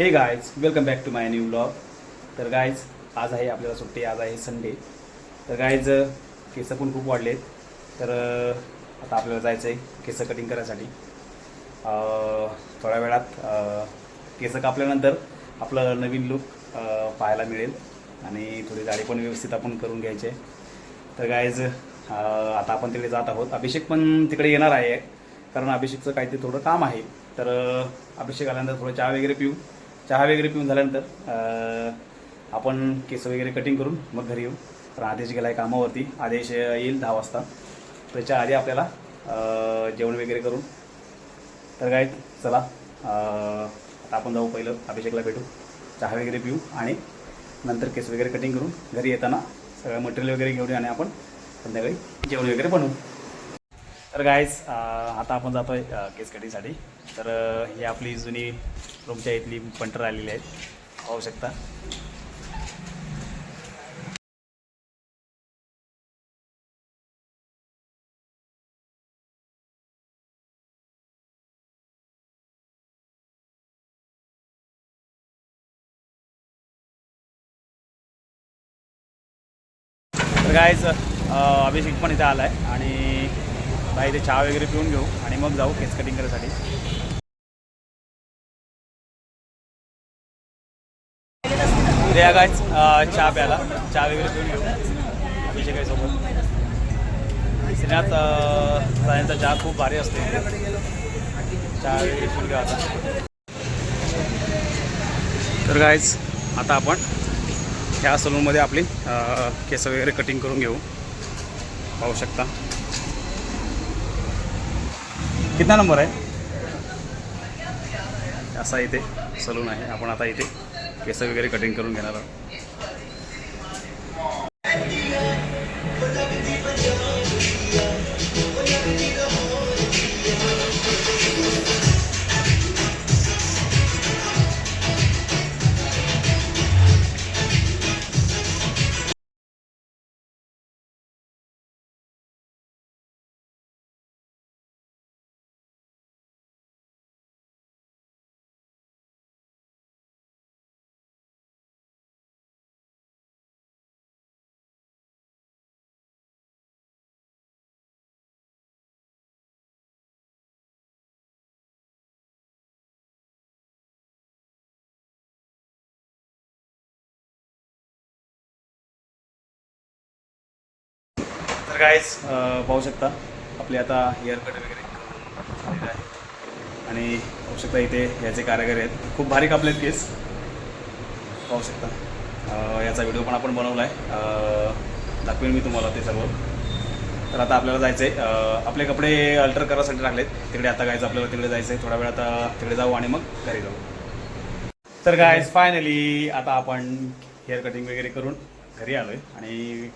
हे guys welcome back to my new blog तर guys आज आहे आपल्याला सुट्टी आज आहे संडे तर गायज केस पण खूप वाढलेत. तर आता आपल्याला जायचं आहे केस कटिंग करायसाठी. थोड्या वेळात केस कापल्यानंतर आपलं नवीन लुक पाहायला मिळेल. आणि थोडी दाढी पण व्यवस्थित आपण करून घ्यायची. आहे तर गायज आता आपण तिकडे जात आहोत. अभिषेक पण तिकडे येणार आहे. कारण अभिषेकचं काहीतरी थोडं काम आहे. तर अभिषेक आल्यानंतर थोडं चहा वगैरे पिऊ. चहा वगैरे पिऊन झाल्यानंतर आपण केस वगैरे कटिंग करून मग घरी येऊ. तर आदेश गेला आहे कामावरती. आदेश येईल दहा वाजता. त्याच्या आधी आपल्याला जेवण वगैरे करून. तर काय चला आता आपण जाऊ पहिलं अभिषेकला भेटू. चहा वगैरे पिऊ आणि नंतर केस वगैरे कटिंग करून घरी येताना सगळं मटेरियल वगैरे घेऊन येऊ आणि आपण संध्याकाळी जेवण वगैरे बनवू. तर गायस आता आपण जातो आहे केस कटिंगसाठी तर ही आपली जुनी रूमच्या इथली पंटर आलेली आहेत. पाहू शकता. तर गायज अभिषेक पण इथे आला आहे आणि आता इथे चहा वगैरे पिऊन घेऊ आणि मग जाऊ केस कटिंग करायसाठी. उद्या गायज चहा प्यायला. चहा वगैरे पिऊन घेऊ. अभिषेक सोबत. श्रीनाथ सायांचा चहा खूप भारी असते. चहा वगैरे पिऊन घेऊ आता. तर गायच आता आपण ह्या सलूनमध्ये आपली केस वगैरे कटिंग करून घेऊ. पाहू शकता. कितना नंबर आहे असा इथे सलून आहे. आपण आता इथे केस वगैरे कटिंग करून घेणार आहोत. तर पाहू शकता आपले आता हेअर कट वगैरे झालेलं आहे आणि पाहू शकता इथे याचे कारागिर आहेत. खूप भारी कापलेत केस. पाहू शकता. याचा व्हिडिओ पण आपण बनवला आहे दाखवेन मी तुम्हाला ते सर्व. तर आता आपल्याला जायचं आहे आपले कपडे अल्टर करायसाठी टाकलेत तिकडे आता गायचं आपल्याला तिकडे जायचं आहे थोड्या वेळात आता तिकडे जाऊ आणि मग घरी जाऊ. तर गायज फायनली आता आपण हेअर कटिंग वगैरे करून घरी आलो आहे आणि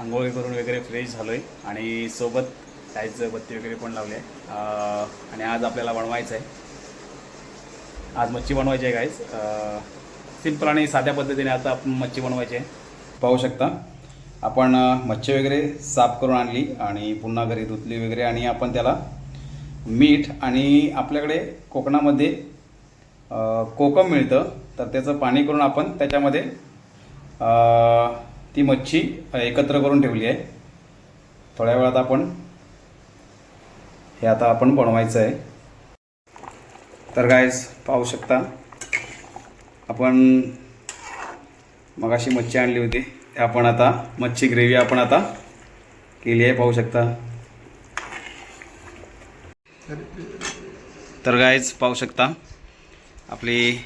आंघोळी करून वगैरे फ्रेश झालो आहे आणि सोबत काहीच बत्ती वगैरे पण लावली आहे. आणि आज आपल्याला बनवायचं आहे. आज मच्छी बनवायची आहे गाईज सिंपल आणि साध्या पद्धतीने आता आपण मच्छी बनवायची आहे. पाहू शकता. आपण मच्छी वगैरे साफ करून आणली आणि पुन्हा घरी धुतली वगैरे आणि आपण त्याला मीठ आणि आपल्याकडे कोकणामध्ये कोकम मिळतं. तर त्याचं पाणी करून आपण त्याच्यामध्ये ती मच्छी एकत्र करून ठेवली आहे. थोड्या वेळात आपण हे आता आपण बनवायचं आहे. तर गायस पाहू शकता आपण मगाशी मच्छी आणली होती. आपण आता मच्छी ग्रेव्ही आपण आता केली आहे पाहू शकता. तर गायज पाहू शकता आपली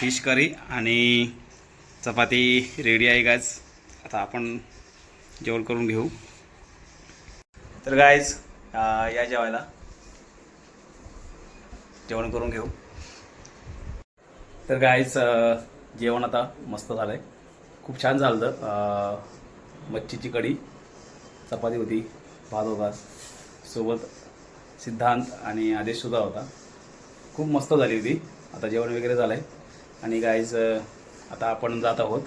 फिश करी आणि चपाती रेडी आहे गायज आता आपण जेवण करून घेऊ. तर गायज या जेवायला. जेवण करून घेऊ. तर गायज जेवण आता मस्त झालं आहे खूप छान झालं मच्छीची कढी चपाती होती भात होता. सोबत सिद्धांत आणि आदेशसुद्धा होता. खूप मस्त झाली होती. आता जेवण वगैरे झालं आहे आणि गायज आता आपण जात आहोत.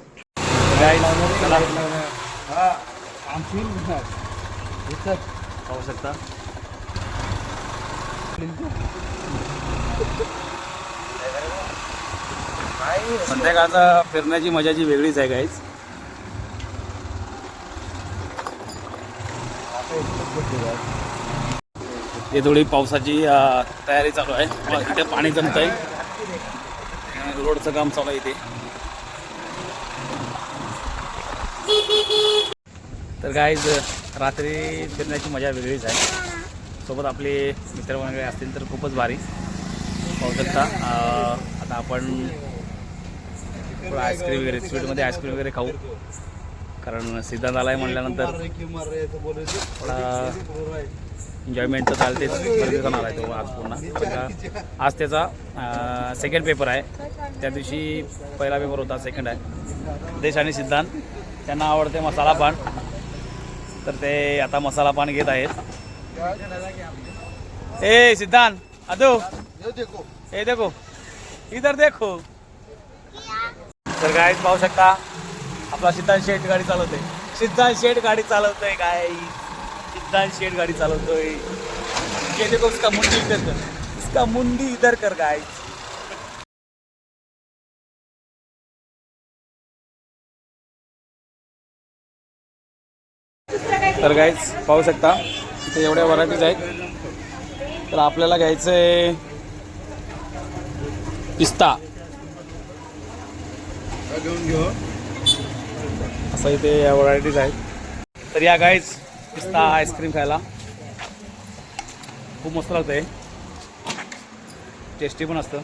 पाहू शकता. संध्याकाळचा फिरण्याची मजा जी वेगळीच आहे गाईज हे थोडी पावसाची तयारी चालू आहे. इथे पाणी जमत आहे रोडचं काम चालू आहे इथे. तर गाईज रात्री फिरण्याची मजा वेगळीच आहे. सोबत आपले मित्र वगैरे असतील तर खूपच भारी. पाहू शकता आता आपण थोडं आईस्क्रीम वगैरे स्वीटमध्ये आईस्क्रीम वगैरे खाऊ. कारण सिद्धांत आला आहे म्हटल्यानंतर थोडा एन्जॉयमेंट तर चालतेच. होणार आहे तो आज पूर्ण. कारण का आज त्याचा सेकंड पेपर आहे. त्या दिवशी पहिला पेपर होता सेकंड आहे. देश आणि सिद्धांत. त्यांना आवडते मसाला पान. तर ते आता मसाला पान घेत आहेत. ए सिद्धांत अदो ए देखो. इधर देखो. तर काय पाहू शकता आपला सिद्धांत शेठ गाडी चालवते सिद्धांत शेठ गाडी चालवतोय काय सिद्धांत शेठ गाडी चालवतोय. ये देखो उसका मुंडी इधर कर. इसका मुंडी इधर कर गाय तर गाईज पाहू शकता इथे एवढ्या व्हरायटीज आहेत. तर आपल्याला घ्यायचं आहे पिस्ता असं इथे या व्हरायटीज आहेत. तर या गाईज पिस्ता आईस्क्रीम खायला. खूप मस्त लागतं टेस्टी पण असतं.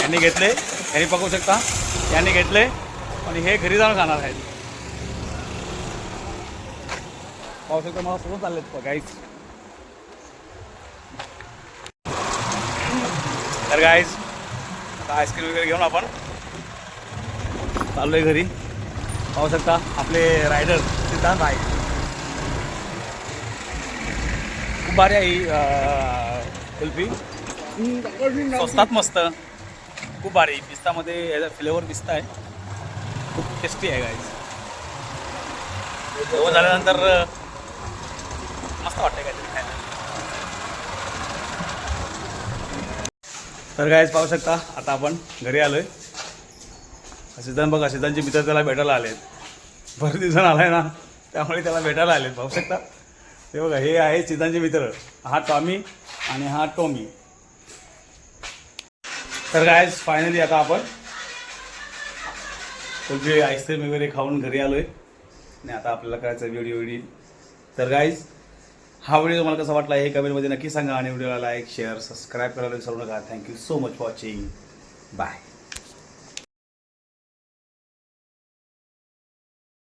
यांनी घेतले यांनी पकवू शकता. यांनी घेतले आणि हे घरी जाऊन खाणार आहेत. पाहू शकता मला सोडून चाललेत गाईज तर गाईज आता आईस्क्रीम वगैरे घेऊन आपण चाललोय घरी. पाहू शकता आपले रायडर सिद्धांत आहे. खूप भारी आहे कुल्फी. स्वस्तात मस्त. खूप भारी पिस्तामध्ये याचा फ्लेवर पिस्ता आहे. खूप टेस्टी आहे गाईज जेवण झाल्यानंतर मस्त वाटतं काहीतरी खायला. तर गाईज पाहू शकता आता आपण घरी आलोय. सिद्धांत बघा सिद्धांतचे मित्र त्याला भेटायला आलेत. बरेच दिवसांना आहे ना त्यामुळे त्याला भेटायला आलेत पाहू शकता ते बघा हे आहे सिद्धांतचे मित्र. हा टॉमी आणि हा टॉमी. तर काय फायनली आता आपण तुमचे आईस्क्रीम वगैरे खाऊन घरी आलोय. आणि आता आपल्याला करायचं व्हिडिओ व्हिडिओ तर गाईज हा व्हिडिओ तुम्हाला कसा वाटला हे कमेंटमध्ये नक्की सांगा आणि व्हिडिओला लाईक शेअर सबस्क्राईब करायला विसरू नका. Thank you so much for watching bye